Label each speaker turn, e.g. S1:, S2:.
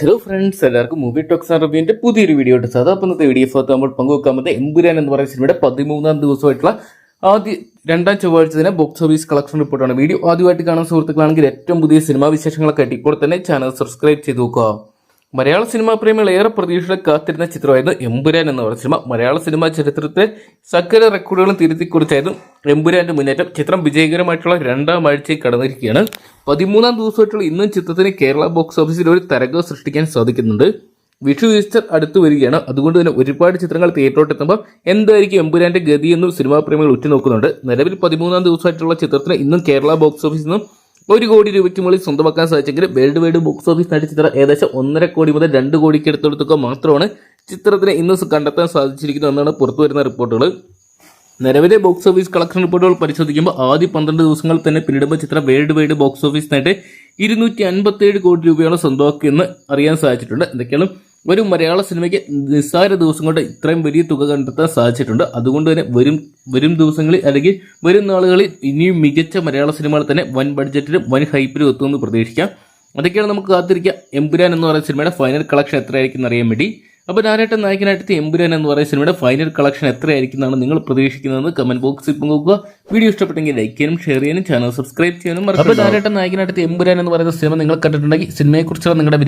S1: Hello friends എല്ലാവർക്കും movie talks റിവ്യൂവിന്റെ പുതിയൊരു വീഡിയോ ഉണ്ട് സാധാ അപ്പം ഇന്നത്തെ വീഡിയോ ഭാഗത്ത് നമ്മൾ പങ്കുവെക്കാൻ പറ്റുന്ന എമ്പുരാൻ എന്ന് പറയുന്ന സിനിമയുടെ പതിമൂന്നാം ദിവസമായിട്ടുള്ള ആദ്യ രണ്ടാം ചൊവ്വാഴ്ച തന്നെ ബോക്സ് ഓഫീസ് കളക്ഷൻ റിപ്പോർട്ടാണ് വീഡിയോ ആദ്യമായിട്ട് കാണുന്ന സുഹൃത്തുക്കളാണെങ്കിൽ ഏറ്റവും പുതിയ സിനിമാ വിശേഷങ്ങളൊക്കെ ഇപ്പോൾ തന്നെ ചാനൽ സബ്സ്ക്രൈബ് ചെയ്ത് നോക്കുക. മലയാള സിനിമാ പ്രേമികൾ ഏറെ പ്രതീക്ഷയോടെ കാത്തിരുന്ന ചിത്രമായിരുന്നു എമ്പുരാൻ എന്ന് പറയുന്ന സിനിമ. മലയാള സിനിമാ ചരിത്രത്തെ സകല റെക്കോർഡുകളും തിരുത്തി കുറിച്ചായിരുന്നു എമ്പുരാന്റെ മുന്നേറ്റം. ചിത്രം വിജയകരമായിട്ടുള്ള രണ്ടാം ആഴ്ചയിൽ കടന്നിരിക്കുകയാണ്. പതിമൂന്നാം ദിവസമായിട്ടുള്ള ഇന്നും ചിത്രത്തിന് കേരള ബോക്സ് ഓഫീസിൽ ഒരു തരംഗം സൃഷ്ടിക്കാൻ സാധിക്കുന്നുണ്ട്. വിഷു ഈസ്റ്റർ അടുത്ത് വരികയാണ്. അതുകൊണ്ട് തന്നെ ഒരുപാട് ചിത്രങ്ങൾ തിയേറ്ററോട്ടെത്തുമ്പോൾ എന്തായിരിക്കും എമ്പുരാന്റെ ഗതി എന്നും സിനിമാ പ്രേമികൾ ഉറ്റുനോക്കുന്നുണ്ട്. നിലവിൽ പതിമൂന്നാം ദിവസമായിട്ടുള്ള ചിത്രത്തിന് ഇന്നും കേരള ബോക്സ് ഓഫീസിൽ നിന്നും ഒരു കോടി രൂപയ്ക്ക് മുകളിൽ സ്വന്തമാക്കാൻ സാധിച്ചെങ്കിൽ വേൾഡ് വൈഡ് ബോക്സ് ഓഫീസ് നേടിയ ചിത്രം ഏകദേശം ഒന്നര കോടി മുതൽ രണ്ട് കോടിക്ക് എടുത്തെടുത്തൊക്കെ മാത്രമാണ് ചിത്രത്തിന് ഇന്ന് കണ്ടെത്താൻ സാധിച്ചിരിക്കുന്നത് എന്നാണ് പുറത്തുവരുന്ന റിപ്പോർട്ടുകൾ. നിലവിലെ ബോക്സ് ഓഫീസ് കളക്ഷൻ റിപ്പോർട്ടുകൾ പരിശോധിക്കുമ്പോൾ ആദ്യ പന്ത്രണ്ട് ദിവസങ്ങൾ തന്നെ പിന്നിടുമ്പോൾ ചിത്രം വേൾഡ് വൈഡ് ബോക്സ് ഓഫീസ് നേട്ട് ഇരുന്നൂറ്റി അൻപത്തി കോടി രൂപയാണ് സ്വന്തമാക്കിയെന്ന് അറിയാൻ സാധിച്ചിട്ടുണ്ട്. എന്തൊക്കെയാണ് ഒരു മലയാള സിനിമയ്ക്ക് നിസ്സാര ദിവസം കൊണ്ട് ഇത്രയും വലിയ തുക കണ്ടെത്താൻ സാധിച്ചിട്ടുണ്ട്. അതുകൊണ്ട് തന്നെ വരും വരും ദിവസങ്ങളിൽ അല്ലെങ്കിൽ വരും നാളുകളിൽ ഇനിയും മികച്ച മലയാള സിനിമകൾ തന്നെ വൻ ബഡ്ജറ്റിലും വൻ ഹൈപ്പിലും എത്തുമെന്ന് പ്രതീക്ഷിക്കാം. അതൊക്കെയാണ് നമുക്ക് കാത്തിരിക്കുക എമ്പുരാൻ എന്ന് പറയുന്ന സിനിമയുടെ ഫൈനൽ കളക്ഷൻ എത്രയായിരിക്കും അറിയാൻ വേണ്ടി. അപ്പോൾ ഞാനായിട്ട് നായകനായിട്ട് എമ്പുരാൻ എന്ന് പറയുന്ന സിനിമയുടെ ഫൈനൽ കളക്ഷൻ എത്രയായിരിക്കും എന്നാണ് നിങ്ങൾ പ്രതീക്ഷിക്കുന്നതെന്ന് കമന്റ് ബോക്സിൽ പങ്കുവെക്കുക വീഡിയോ ഇഷ്ടപ്പെട്ടെങ്കിൽ ലൈക്ക് ചെയ്യാനും ഷെയർ ചെയ്യാനും ചാനൽ സബ്സ്ക്രൈബ് ചെയ്യാനും അപ്പോൾ ഞാനായിട്ട് നായകനായിട്ട് എമ്പുരാൻ എന്ന് പറയുന്ന സിനിമ നിങ്ങൾ കണ്ടിട്ടുണ്ടെങ്കിൽ സിനിമയെക്കുറിച്ചുള്ള നിങ്ങളുടെ